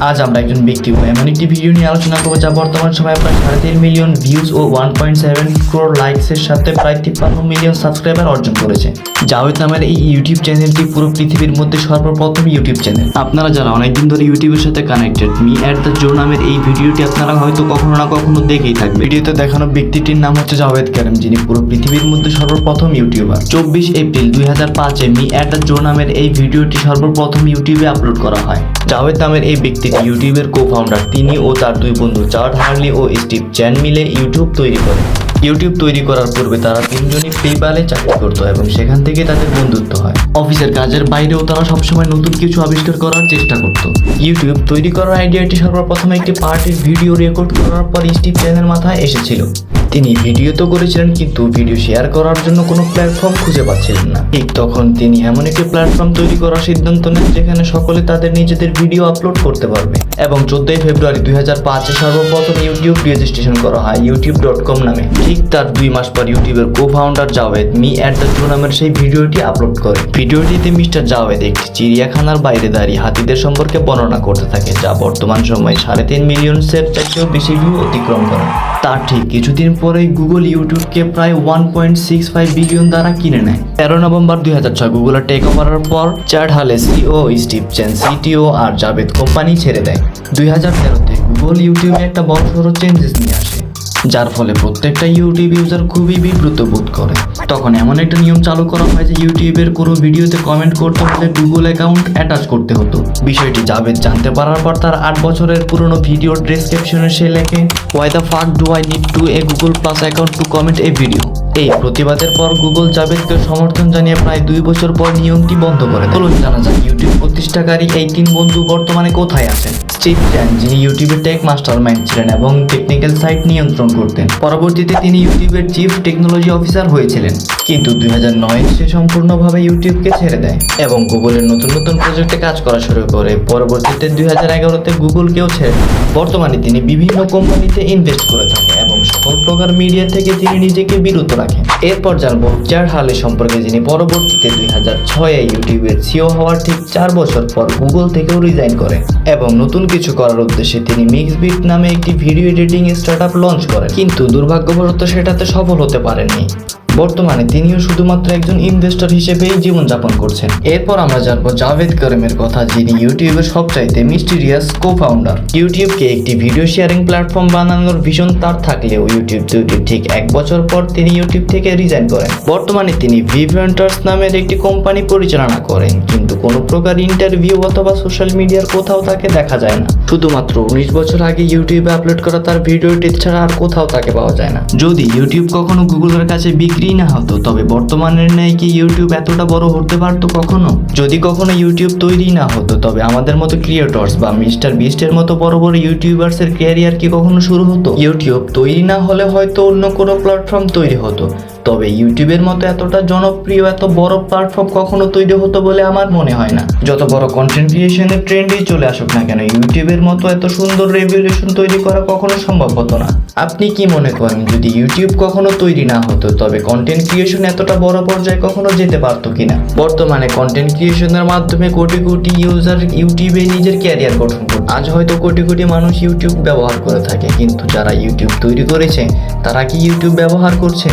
আজ আমরা একজন ব্যক্তি ও এমন একটি ভিডিও নিয়ে আলোচনা করব যা বর্তমান সময়ে প্রায় সাড়ে তিন মিলিয়ন ভিউজ ও ওয়ান পয়েন্ট সেভেন ক্রোর লাইকসের সাথে প্রায় তিপ্পান্ন মিলিয়ন সাবস্ক্রাইবার অর্জন করেছে। জাভেদ নামের এই ইউটিউব চ্যানেলটি পুরো পৃথিবীর মধ্যে সর্বপ্রথম ইউটিউব চ্যানেল। আপনারা যারা অনেকদিন ধরে ইউটিউবের সাথে connected me at the zoo নামের এই ভিডিওটি আপনারা হয়তো কখনো না কখনো দেখেই থাকবে ভিডিওতে দেখানো ব্যক্তিটির নাম হচ্ছে জাভেদ কারিম যিনি পুরো পৃথিবীর মধ্যে সর্বপ্রথম ইউটিউবার। চব্বিশ এপ্রিল দুই হাজার পাঁচে মি অ্যাট দ্য জো নামের এই ভিডিওটি সর্বপ্রথম ইউটিউবে আপলোড করা হয়। জাভেদ নামের এই ব্যক্তিটি ইউটিউবের কো ফাউন্ডার তিনি ও তার দুই বন্ধু চার্ট হার্লি ও স্টিভ চ্যান মিলে ইউটিউব তৈরি করে। ইউটিউব তৈরি করার পূর্বে তারা তিনজনই পেপালে চাকরি করতো এবং সেখান থেকে তাদের বন্ধুত্ব হয়। অফিসের কাজের বাইরেও তারা সবসময় নতুন কিছু আবিষ্কার করার চেষ্টা করত। ইউটিউব তৈরি করার আইডিয়াটি সর্বপ্রথম একটি পার্টির ভিডিও রেকর্ড করার পর স্টিভ চ্যানের মাথায় এসেছিল। তিনি ভিডিও তো করেছিলেন, কিন্তু ভিডিও শেয়ার করার জন্য কোনো প্ল্যাটফর্ম খুঁজে পাচ্ছিলেন না। ঠিক তখন তিনি এমন একটি প্ল্যাটফর্ম তৈরি করার সিদ্ধান্ত নেন যেখানে সকলে তাদের নিজেদের ভিডিও আপলোড করতে পারবে। এবং চোদ্দই ফেব্রুয়ারি দুই হাজার পাঁচে সর্বপ্রথম ইউটিউব রেজিস্ট্রেশন করা হয় ইউটিউব ডট কম নামে। ঠিক তার দুই মাস পর ইউটিউবের co founder Jawed me at the zoo নামের সেই ভিডিওটি আপলোড করে। ভিডিওটিতে মিস্টার জাভেদ একটি চিড়িয়াখানার বাইরে দাঁড়িয়ে হাতিদের সম্পর্কে বর্ণনা করতে থাকে, যা বর্তমান সময়ে সাড়ে তিন মিলিয়ন সের চাইতেও বেশি ভিউ অতিক্রম করে। তার ঠিক কিছুদিন পরেই গুগল ইউটিউবকে প্রায় one point six five billion দ্বারা কিনে নেয়। তেরো নভেম্বর দুই হাজার ছয় গুগলের টেক ওভারের পর Chad Hurley CEO Steve Chen CTO আর জাভেদ কোম্পানি ছেড়ে দেয়। দুই হাজার তেরোতে গুগল ইউটিউবে একটা বড় সড়ো চেঞ্জেস নিয়ে আসে। যার ফলে প্রত্যেকটা ইউটিউব ইউজার খুবই বিব্রত বোধ করে। তখন এমন একটা নিয়ম চালু করা হয় যে ইউটিউবের কোনো ভিডিওতে কমেন্ট করতে হলে গুগল অ্যাকাউন্ট অ্যাটাচ করতে হতো। বিষয়টি জাভেদ জানতে পারার পর তার আট বছরের পুরনো ভিডিও ডেসক্রিপশনে সে লেখে why the fuck do I need to a Google plus account to comment a video এই প্রতিবাদের পর গুগল জাভেদকে সমর্থন জানিয়ে প্রায় দুই বছর পর নিয়মটি বন্ধ করে চলুন জানা যাক ইউটিউব প্রতিষ্ঠাকারী এই তিন বন্ধু বর্তমানে কোথায় আছেন। স্টিভ চ্যান যিনি ইউটিউবের টেক মাস্টার মাইন্ড ছিলেন এবং টেকনিক্যাল সাইট নিয়ন্ত্রণ করতেন। পরবর্তীতে তিনি ইউটিউবের চিফ টেকনোলজি অফিসার হয়েছিলেন। কিন্তু দুই হাজার নয় সে সম্পূর্ণভাবে ইউটিউবকে ছেড়ে দেয় এবং গুগলের নতুন নতুন প্রজেক্টে কাজ করা শুরু করে। পরবর্তীতে দুই হাজার এগারোতে গুগলকেও ছেড়ে। বর্তমানে তিনি বিভিন্ন কোম্পানিতে ইনভেস্ট করে থাকেন এবং সকল প্রকার মিডিয়া থেকে তিনি নিজেকে বিরত রাখেন। এরপর জানব চার হালে সম্পর্কে, যিনি পরবর্তীতে দুই হাজার ছয়ে ইউটিউবের সিও হওয়ার ঠিক চার বছর পর গুগল থেকেও রিজাইন করেন এবং নতুন কিছু করার উদ্দেশ্যে তিনি মিক্স বিট নামে একটি ভিডিও এডিটিং স্টার্টআপ লঞ্চ করেন। কিন্তু দুর্ভাগ্যবশত সেটাতে সফল হতে পারেননি। বর্তমানে তিনিও শুধুমাত্র একজন ইনভেস্টর হিসেবেই জীবনযাপন করছেন। এরপর আমরা জানব জাভেদ করিমের কথা, যিনি ইউটিউবের সবচাইতে মিস্টিরিয়াস কো ফাউন্ডার ইউটিউবকে একটি ভিডিও শেয়ারিং প্ল্যাটফর্ম বানানোর ভীষণ তার থাকলেও ইউটিউব তৈরির ঠিক এক বছর পর তিনি ইউটিউব থেকে রিজাইন করেন। বর্তমানে তিনি ভিভেন্টার্স নামের একটি কোম্পানি পরিচালনা করেন, কিন্তু কোনো প্রকার ইন্টারভিউ অথবা সোশ্যাল মিডিয়ার কোথাও তাকে দেখা যায় না। শুধুমাত্র উনিশ বছর আগে ইউটিউবে আপলোড করা তার ভিডিওটি ছাড়া আর কোথাও তাকে পাওয়া যায় না। যদি ইউটিউব কখনো গুগলের কাছে বিক্রি না হতো, তবে বর্তমানের ন্যায় কি ইউটিউব এতটা বড় হতে পারতো কখনো? যদি কখনো ইউটিউব তৈরি না হতো, তবে আমাদের মতো ক্রিয়েটর্স বা মিস্টার বিস্টের মতো বড় বড় ইউটিউবার্স এর ক্যারিয়ার কি কখনো শুরু হতো? ইউটিউব তৈরি না হলে হয়তো অন্য কোনো প্ল্যাটফর্ম তৈরি হতো। তবে ইউটিউবের মতো এতটা জনপ্রিয়, এত বড় প্ল্যাটফর্ম কখনো তৈরি হতো বলে আমার মনে হয় না। যত বড় কন্টেন্ট ক্রিয়েশনের ট্রেন্ডই চলে আসুক না কেন, ইউটিউবের মতো এত সুন্দর রেভলিউশন তৈরি করা কখনো সম্ভব হতো না। আপনি কি মনে করেন, যদি ইউটিউব কখনো তৈরি না হতো, তবে কন্টেন্ট ক্রিয়েশন এতটা বড় পর্যায়ে কখনো যেতে পারতো কিনা? বর্তমানে কন্টেন্ট ক্রিয়েশনের মাধ্যমে কোটি কোটি ইউজার ইউটিউবে নিজের ক্যারিয়ার গঠন করছে। আজ হয়তো কোটি কোটি মানুষ ইউটিউব ব্যবহার করে থাকে, কিন্তু যারা ইউটিউব তৈরি করেছে, তারা কি ইউটিউব ব্যবহার করছে?